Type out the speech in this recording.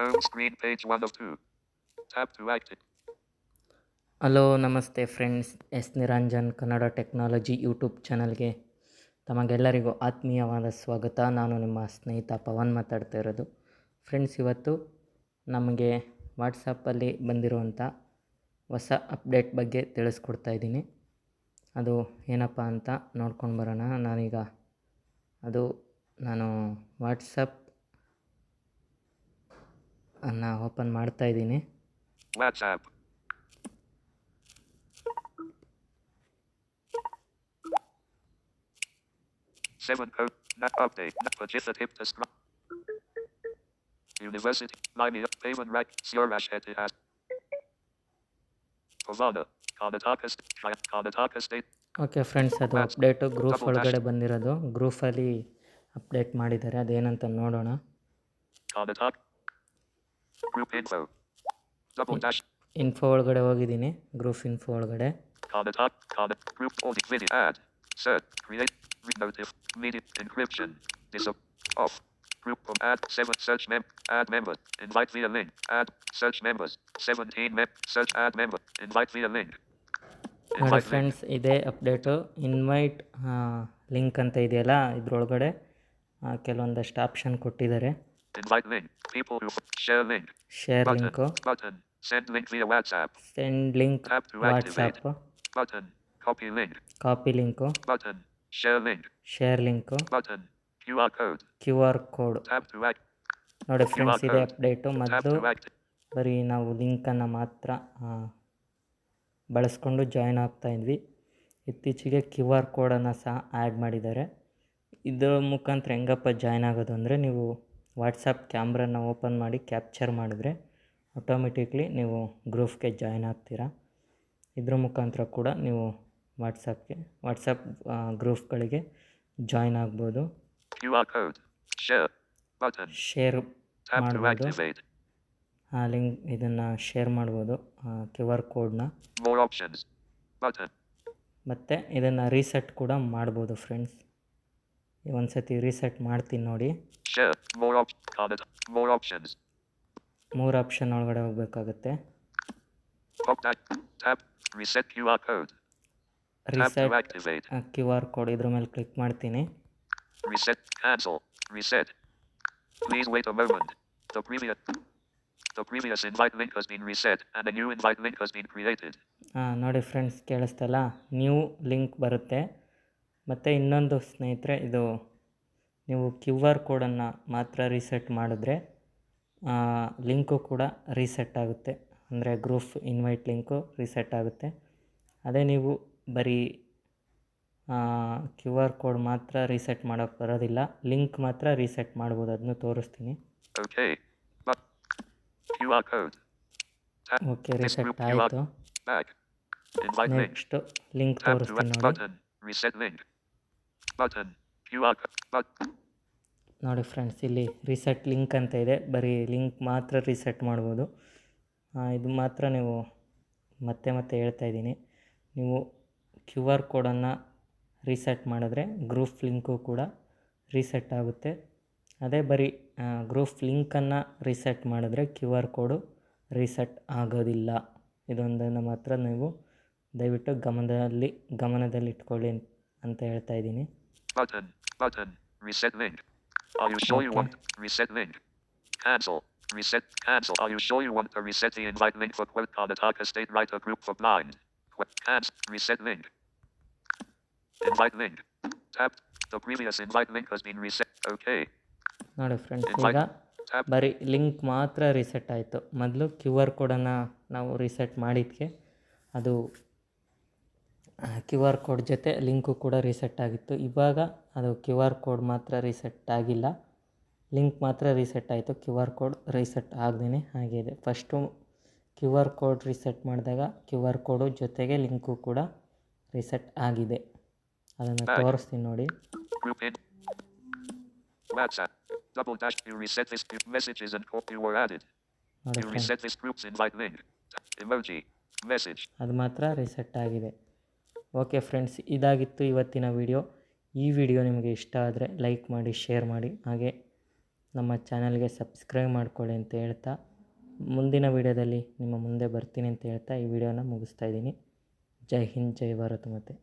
Home screen page 1 of 2. Tap to active. Hello ನಮಸ್ತೆ friends S Niranjan Kannada technology YouTube ಚಾನಲ್ಗೆ ತಮಗೆಲ್ಲರಿಗೂ ಆತ್ಮೀಯವಾದ ಸ್ವಾಗತ. ನಾನು ನಿಮ್ಮ ಸ್ನೇಹಿತ ಪವನ್ ಮಾತಾಡ್ತಾ ಇರೋದು. ಫ್ರೆಂಡ್ಸ್ ಇವತ್ತು ನಮಗೆ ವಾಟ್ಸಪ್ಪಲ್ಲಿ ಬಂದಿರುವಂಥ ಹೊಸ ಅಪ್ಡೇಟ್ ಬಗ್ಗೆ ತಿಳಿಸ್ಕೊಡ್ತಾ ಇದ್ದೀನಿ. ಅದು ಏನಪ್ಪ ಅಂತ ನೋಡ್ಕೊಂಡು ಬರೋಣ. ನಾನೀಗ ಅದು ನಾನು ವಾಟ್ಸಪ್ ಅನ್ನು ಓಪನ್ ಮಾಡ್ತಾ ಇದ್ದೀನಿ WhatsApp. Seven code. Not update. Not legislative describe. University. Line up. Payment rack. Surash has. Havana. Karnataka. Karnataka State. Okay friends ಅದು ಅಪ್ಡೇಟು ಗ್ರೂಪ್ ಒಳಗಡೆ ಬಂದಿರೋದು ಗ್ರೂಫಲ್ಲಿ ಅಪ್ಡೇಟ್ ಮಾಡಿದ್ದಾರೆ ಅದೇನಂತ ನೋಡೋಣ ಗ್ರೂಪ್ ಇನ್ಫೋ ಡಬಲ್ ಇನ್ಫೋ ಒಳಗಡೆ ಹೋಗಿದ್ದೀನಿ. ಗ್ರೂಪ್ ಇನ್ಫೋ ಒಳಗಡೆ. ಕಾಲ್ ಗ್ರೂಪ್ ಆಲ್ ದಿ ಕ್ವಿಡಿ ಆಡ್ ಸರ್ಚ್ ಕ್ರಿಯೇಟ್ ವಿತ್ ನೋಟಿಫ್ ಮೀಡಿಯಟ್ encryption this of group from add 7 search ಮೆಂ add member invite via link add search member 17 ಮೆಂ search add member invite via link friends ಇದೆ update invite link ಅಂತ ಇದೆಯಲ್ಲ ಇದ್ರೊಳಗಡೆ ಕೆಲವೊಂದಷ್ಟು option ಕೊಟ್ಟಿದ್ದಾರೆ. Invite link. Share Button. link. Button. Send link via WhatsApp. Send link Tap to WhatsApp. activate. Button. Copy link. Copy link. Button. Share link. Share link. Button. QR code. QR code. Tap to act. ನೋಡಿ friends ಇದೆ update ಮೊದಲು ಬರೀ ನಾವು ಲಿಂಕನ್ನು ಮಾತ್ರ ಬಳಸ್ಕೊಂಡು join ಆಗ್ತಾ ಇದ್ವಿ ಇತ್ತೀಚೆಗೆ ಕ್ಯೂ ಆರ್ ಕೋಡನ್ನು ಸಹ ಆ್ಯಡ್ ಮಾಡಿದ್ದಾರೆ ಇದರ ಮುಖಾಂತರ ಹೆಂಗಪ್ಪ ಜಾಯ್ನ್ ಆಗೋದು ಅಂದರೆ ನೀವು ವಾಟ್ಸಪ್ ಕ್ಯಾಮ್ರನ್ನ ಓಪನ್ ಮಾಡಿ ಕ್ಯಾಪ್ಚರ್ ಮಾಡಿದ್ರೆ ಆಟೋಮೆಟಿಕ್ಲಿ ನೀವು ಗ್ರೂಫ್ಗೆ ಜಾಯ್ನ್ ಆಗ್ತೀರಾ ಇದ್ರ ಮುಖಾಂತರ ಕೂಡ ನೀವು ವಾಟ್ಸಪ್ಗೆ ವಾಟ್ಸಪ್ ಗ್ರೂಫ್ಗಳಿಗೆ ಜಾಯ್ನ್ ಆಗ್ಬೋದು. ಶೇರ್ ಮಾಡ್ಬೋದು. ಆ ಲಿಂಕ್ ಇದನ್ನು ಶೇರ್ ಮಾಡ್ಬೋದು ಕ್ಯೂ ಆರ್ ಕೋಡ್ನ. ಮತ್ತು ಇದನ್ನು ರೀಸೆಟ್ ಕೂಡ ಮಾಡ್ಬೋದು ಫ್ರೆಂಡ್ಸ್ ಒಂದು ಸತಿ ರೀಸೆಟ್ ಮಾಡ್ತೀನಿ ನೋಡಿ ಶರ್ bold app college bold option ಮೂರು ಆಪ್ಷನ್ ಒಳಗಡೆ ಹೋಗಬೇಕಾಗುತ್ತೆ. ಓಕೆ ಥ್ಯಾಪ್ ವಿಸೆಕ್ ಯು ಆ ಕೈ ವೇಟ್ ಹಾಂ ಕ್ಯೂ ಆರ್ ಕೋಡ್ ಇದರ ಮೇಲೆ ಕ್ಲಿಕ್ ಮಾಡ್ತೀನಿ. ವಿಸೆಕ್ ಆ್ಯಕ್ ಸೊ ವಿಸೇಜ್ ಪ್ಲೀಸ್ ವೈಟ್ ಓಬೈಲ್ ಬಂತೆ ಸೊ ಬಿ ಬಿ ಒತ್ತು ಸೊ ಬಿ ಬಿ ಬಿ ಯೋಸ್ ಇದ್ ಬೈ ವಿಟ್ ವಾಸ್ ಬಿ ವಿಸೇಜ್ ಅದೇ ನ್ಯೂ ವಿದ್ ಬೈ ವಿಟ್ ವಾಸ್ ಬಿಟ್ ವಿಸೈತೆ ಹಾಂ ನೋಡಿ ಫ್ರೆಂಡ್ಸ್ ಕೇಳಿಸ್ತಲ್ಲ? ನ್ಯೂ ಲಿಂಕ್ ಬರುತ್ತೆ. ಮತ್ತು ಇನ್ನೊಂದು ಸ್ನೇಹಿತರೆ ಇದು ನೀವು ಕ್ಯೂ ಆರ್ ಕೋಡನ್ನು ಮಾತ್ರ ರೀಸೆಟ್ ಮಾಡಿದ್ರೆ ಲಿಂಕು ಕೂಡ ರೀಸೆಟ್ ಆಗುತ್ತೆ. ಅಂದರೆ ಗ್ರೂಪ್ ಇನ್ವೈಟ್ ಲಿಂಕು ರೀಸೆಟ್ ಆಗುತ್ತೆ. ಅದೇ ನೀವು ಬರೀ ಕ್ಯೂ ಆರ್ ಕೋಡ್ ಮಾತ್ರ ರೀಸೆಟ್ ಮಾಡೋಕ್ಕೆ ಬರೋದಿಲ್ಲ. ಲಿಂಕ್ ಮಾತ್ರ ರೀಸೆಟ್ ಮಾಡ್ಬೋದು. ಅದನ್ನು ತೋರಿಸ್ತೀನಿ. ಓಕೆ ರೀಸೆಟ್ ಆಯಿತು. ನೆಕ್ಸ್ಟು ಲಿಂಕ್ ತೋರಿಸ್ತೀನಿ ನೋಡಿ. ನೋಡಿ ಫ್ರೆಂಡ್ಸ್ ಇಲ್ಲಿ ರೀಸೆಟ್ ಲಿಂಕ್ ಅಂತ ಇದೆ. ಬರೀ ಲಿಂಕ್ ಮಾತ್ರ ರೀಸೆಟ್ ಮಾಡ್ಬೋದು. ಇದು ಮಾತ್ರ ನೀವು ಮತ್ತೆ ಮತ್ತೆ ಹೇಳ್ತಾ ಇದ್ದೀನಿ. ನೀವು ಕ್ಯೂ ಆರ್ ಕೋಡನ್ನು ರೀಸೆಟ್ ಮಾಡಿದ್ರೆ ಗ್ರೂಪ್ ಲಿಂಕು ಕೂಡ ರೀಸೆಟ್ ಆಗುತ್ತೆ. ಅದೇ ಬರೀ ಗ್ರೂಪ್ ಲಿಂಕನ್ನು ರೀಸೆಟ್ ಮಾಡಿದ್ರೆ ಕ್ಯೂ ಆರ್ ಕೋಡು ರೀಸೆಟ್ ಆಗೋದಿಲ್ಲ. ಇದೊಂದನ್ನು ಮಾತ್ರ ನೀವು ದಯವಿಟ್ಟು ಗಮನದಲ್ಲಿ, ಗಮನದಲ್ಲಿಟ್ಕೊಳ್ಳಿ ಅಂತ ಹೇಳ್ತಾ ಇದ್ದೀನಿ. Are you sure you want reset link? Cancel. Reset. Cancel. Are you sure you want to reset the invite link for the Karnataka State Writer Group for Blind? Cancel. Reset link. Invite link. Tap. The previous invite link has been reset. Okay. ನೋಡಿ friends. ಈಗ. ಬರೀ link ಮಾತ್ರ reset ಆಯಿತು ಮೊದಲು Q R ಕೋಡನ್ನು ನಾವು reset ಮಾಡಿದ್ದಕ್ಕೆ ಅದು ಕ್ಯೂ ಆರ್ ಕೋಡ್ ಜೊತೆ ಲಿಂಕು ಕೂಡ ರೀಸೆಟ್ ಆಗಿತ್ತು. ಇವಾಗ ಅದು ಕ್ಯೂ ಆರ್ ಕೋಡ್ ಮಾತ್ರ ರೀಸೆಟ್ ಆಗಿಲ್ಲ. ಲಿಂಕ್ ಮಾತ್ರ ರೀಸೆಟ್ ಆಯಿತು. ಕ್ಯೂ ಆರ್ ಕೋಡ್ ರೀಸೆಟ್ ಆಗದೇ ಇದೆ. First Q R code reset ಮಾಡಿದಾಗ ಕ್ಯೂ ಆರ್ ಕೋಡು ಜೊತೆಗೆ ಲಿಂಕು ಕೂಡ ರೀಸೆಟ್ ಆಗಿದೆ. ಅದನ್ನು ತೋರಿಸ್ತೀನಿ ನೋಡಿ. ಅದು ಮಾತ್ರ ರೀಸೆಟ್ ಆಗಿದೆ. ಓಕೆ ಫ್ರೆಂಡ್ಸ್, ಇದಾಗಿತ್ತು ಇವತ್ತಿನ ವಿಡಿಯೋ. ಈ ವಿಡಿಯೋ ನಿಮಗೆ ಇಷ್ಟ ಆದರೆ ಲೈಕ್ ಮಾಡಿ, ಶೇರ್ ಮಾಡಿ, ಹಾಗೆ ನಮ್ಮ ಚಾನಲ್ಗೆ ಸಬ್ಸ್ಕ್ರೈಬ್ ಮಾಡ್ಕೊಳ್ಳಿ ಅಂತ ಹೇಳ್ತಾ. ಮುಂದಿನ ವೀಡಿಯೋದಲ್ಲಿ ನಿಮ್ಮ ಮುಂದೆ ಬರ್ತೀನಿ ಅಂತ ಹೇಳ್ತಾ ಈ ವಿಡಿಯೋನ ಮುಗಿಸ್ತಾ ಇದ್ದೀನಿ. ಜೈ ಹಿಂದ್, ಜೈ ಭಾರತ್ ಮಾತೆ.